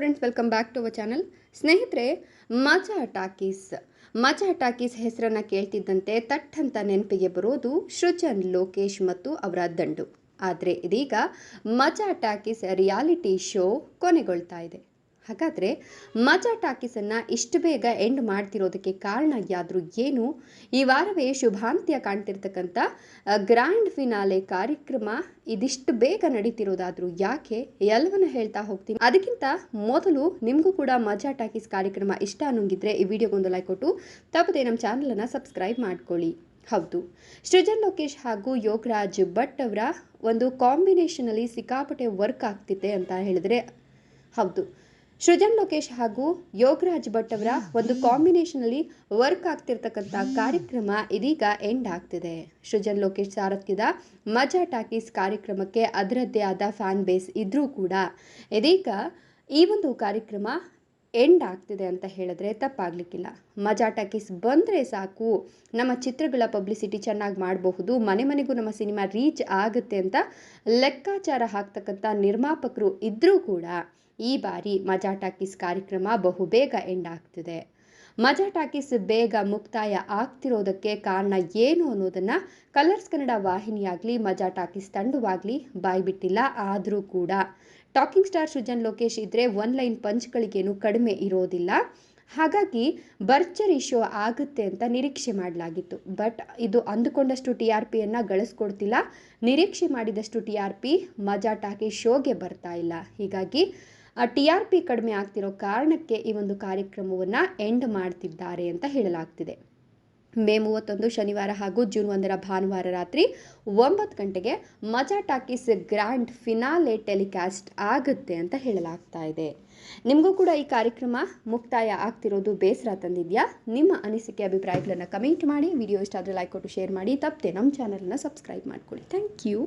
Friends welcome back to our channel ಸ್ನೇಹಿತರೆ, Majaa talkies. ಮಜಾ talkies ಹೆಸರನ್ನು ಕೇಳ್ತಿದ್ದಂತೆ ತಟ್ಟಂತ ನೆನಪಿಗೆ ಬರೋದು ಶೃಜನ್, ಲೋಕೇಶ್ ಮತ್ತು ಅವರ ದಂಡು. ಆದರೆ ಇದೀಗ ಮಜಾ ಟಾಕೀಸ್ ರಿಯಾಲಿಟಿ ಶೋ ಕೊನೆಗೊಳ್ತಾ ಇದೆ. ಹಾಗಾದರೆ ಮಜಾ ಟಾಕೀಸನ್ನು ಇಷ್ಟು ಬೇಗ ಎಂಡ್ ಮಾಡ್ತಿರೋದಕ್ಕೆ ಕಾರಣ ಯಾದರೂ ಏನು? ಈ ವಾರವೇ ಶುಭಾಂತ್ಯ ಕಾಣ್ತಿರ್ತಕ್ಕಂಥ ಗ್ರ್ಯಾಂಡ್ ಫಿನಾಲೆ ಕಾರ್ಯಕ್ರಮ ಇದಿಷ್ಟು ಬೇಗ ನಡೀತಿರೋದಾದರೂ ಯಾಕೆ? ಎಲ್ಲವನ್ನ ಹೇಳ್ತಾ ಹೋಗ್ತೀನಿ. ಅದಕ್ಕಿಂತ ಮೊದಲು ನಿಮಗೂ ಕೂಡ ಮಜಾ ಟಾಕೀಸ್ ಕಾರ್ಯಕ್ರಮ ಇಷ್ಟ ಅನ್ನೋಂಗಿದ್ರೆ ಈ ವಿಡಿಯೋಗೊಂದು ಲೈಕ್ ಕೊಟ್ಟು, ತಪ್ಪದೆ ನಮ್ಮ ಚಾನಲನ್ನು ಸಬ್ಸ್ಕ್ರೈಬ್ ಮಾಡ್ಕೊಳ್ಳಿ. ಹೌದು. ಸೃಜನ್ ಲೋಕೇಶ್ ಹಾಗೂ ಯೋಗರಾಜ್ ಭಟ್ ಅವರ ಒಂದು ಕಾಂಬಿನೇಷನಲ್ಲಿ ಸಿಕ್ಕಾಪಟ್ಟೆ ವರ್ಕ್ ಆಗ್ತಿದೆ ಅಂತ ಹೇಳಿದ್ರೆ ಹೌದು. ಸೃಜನ್ ಲೋಕೇಶ್ ಹಾಗೂ ಯೋಗರಾಜ್ ಭಟ್ ಅವರ ಒಂದು ಕಾಂಬಿನೇಷನಲ್ಲಿ ವರ್ಕ್ ಆಗ್ತಿರ್ತಕ್ಕಂಥ ಕಾರ್ಯಕ್ರಮ ಇದೀಗ ಎಂಡ್ ಆಗ್ತಿದೆ. ಸೃಜನ್ ಲೋಕೇಶ್ ಸಾರಥ್ಯದ ಮಜಾ ಟಾಕೀಸ್ ಕಾರ್ಯಕ್ರಮಕ್ಕೆ ಅದರದ್ದೇ ಆದ ಫ್ಯಾನ್ ಬೇಸ್ ಇದ್ರೂ ಕೂಡ ಇದೀಗ ಈ ಒಂದು ಕಾರ್ಯಕ್ರಮ ಎಂಡ್ ಆಗ್ತಿದೆ ಅಂತ ಹೇಳಿದ್ರೆ ತಪ್ಪಾಗಲಿಕ್ಕಿಲ್ಲ. ಮಜಾ ಟಾಕೀಸ್ ಬಂದರೆ ಸಾಕು. ನಮ್ಮ ಚಿತ್ರಗಳ ಪಬ್ಲಿಸಿಟಿ ಚೆನ್ನಾಗಿ ಮಾಡಬಹುದು. ಮನೆ ಮನೆಗೂ ನಮ್ಮ ಸಿನಿಮಾ ರೀಚ್ ಆಗುತ್ತೆ ಅಂತ ಲೆಕ್ಕಾಚಾರ ಹಾಕ್ತಕ್ಕಂಥ ನಿರ್ಮಾಪಕರು ಇದ್ದರೂ ಕೂಡ ಈ ಬಾರಿ ಮಜಾ ಟಾಕೀಸ್ ಕಾರ್ಯಕ್ರಮ ಬಹುಬೇಗ ಎಂಡ್ ಆಗ್ತಿದೆ ಮಜಾ ಟಾಕೀಸ್ ಬೇಗ ಮುಕ್ತಾಯ ಆಗ್ತಿರೋದಕ್ಕೆ ಕಾರಣ ಏನು ಅನ್ನೋದನ್ನು ಕಲರ್ಸ್ ಕನ್ನಡ ವಾಹಿನಿಯಾಗಲಿ ಮಜಾ ಟಾಕೀಸ್ ತಂಡವಾಗಲಿ ಬಾಯ್ಬಿಟ್ಟಿಲ್ಲ ಆದರೂ ಕೂಡ. ಟಾಕಿಂಗ್ ಸ್ಟಾರ್ ಸೃಜನ್ ಲೋಕೇಶ್ ಇದ್ದರೆ ಒನ್ ಲೈನ್ ಪಂಚ್ಗಳಿಗೇನು ಕಡಿಮೆ ಇರೋದಿಲ್ಲ. ಹಾಗಾಗಿ ಬರ್ಚರಿ ಶೋ ಆಗುತ್ತೆ ಅಂತ ನಿರೀಕ್ಷೆ ಮಾಡಲಾಗಿತ್ತು. ಬಟ್ ಇದು ಅಂದುಕೊಂಡಷ್ಟು ಟಿ ಆರ್ ಪಿಯನ್ನು ಗಳಿಸ್ಕೊಡ್ತಿಲ್ಲ. ನಿರೀಕ್ಷೆ ಮಾಡಿದಷ್ಟು T R P Majaa talkie ಶೋಗೆ ಬರ್ತಾ ಇಲ್ಲ. ಹೀಗಾಗಿ ಟಿ ಆರ್ ಪಿ ಕಡಿಮೆ ಆಗ್ತಿರೋ ಕಾರಣಕ್ಕೆ ಈ ಒಂದು ಕಾರ್ಯಕ್ರಮವನ್ನು ಎಂಡ್ ಮಾಡ್ತಿದ್ದಾರೆ ಅಂತ ಹೇಳಲಾಗ್ತಿದೆ. ಮೇ ಮೂವತ್ತೊಂದು ಶನಿವಾರ ಹಾಗೂ ಜೂನ್ ಒಂದರ ಭಾನುವಾರ ರಾತ್ರಿ ಒಂಬತ್ತು ಗಂಟೆಗೆ ಮಜಾ ಟಾಕೀಸ್ ಗ್ರ್ಯಾಂಡ್ ಫಿನಾಲೆ ಟೆಲಿಕಾಸ್ಟ್ ಆಗುತ್ತೆ ಅಂತ ಹೇಳಲಾಗ್ತಾ ಇದೆ. ನಿಮಗೂ ಕೂಡ ಈ ಕಾರ್ಯಕ್ರಮ ಮುಕ್ತಾಯ ಆಗ್ತಿರೋದು ಬೇಸರ ತಂದಿದೆಯಾ? ನಿಮ್ಮ ಅನಿಸಿಕೆ, ಅಭಿಪ್ರಾಯಗಳನ್ನು ಕಮೆಂಟ್ ಮಾಡಿ. ವಿಡಿಯೋ ಇಷ್ಟ ಆದರೆ ಲೈಕ್ ಕೊಟ್ಟು ಶೇರ್ ಮಾಡಿ. ತಪ್ಪದೆ ನಮ್ಮ ಚಾನಲ್ನ ಸಬ್ಸ್ಕ್ರೈಬ್ ಮಾಡ್ಕೊಳ್ಳಿ. Thank you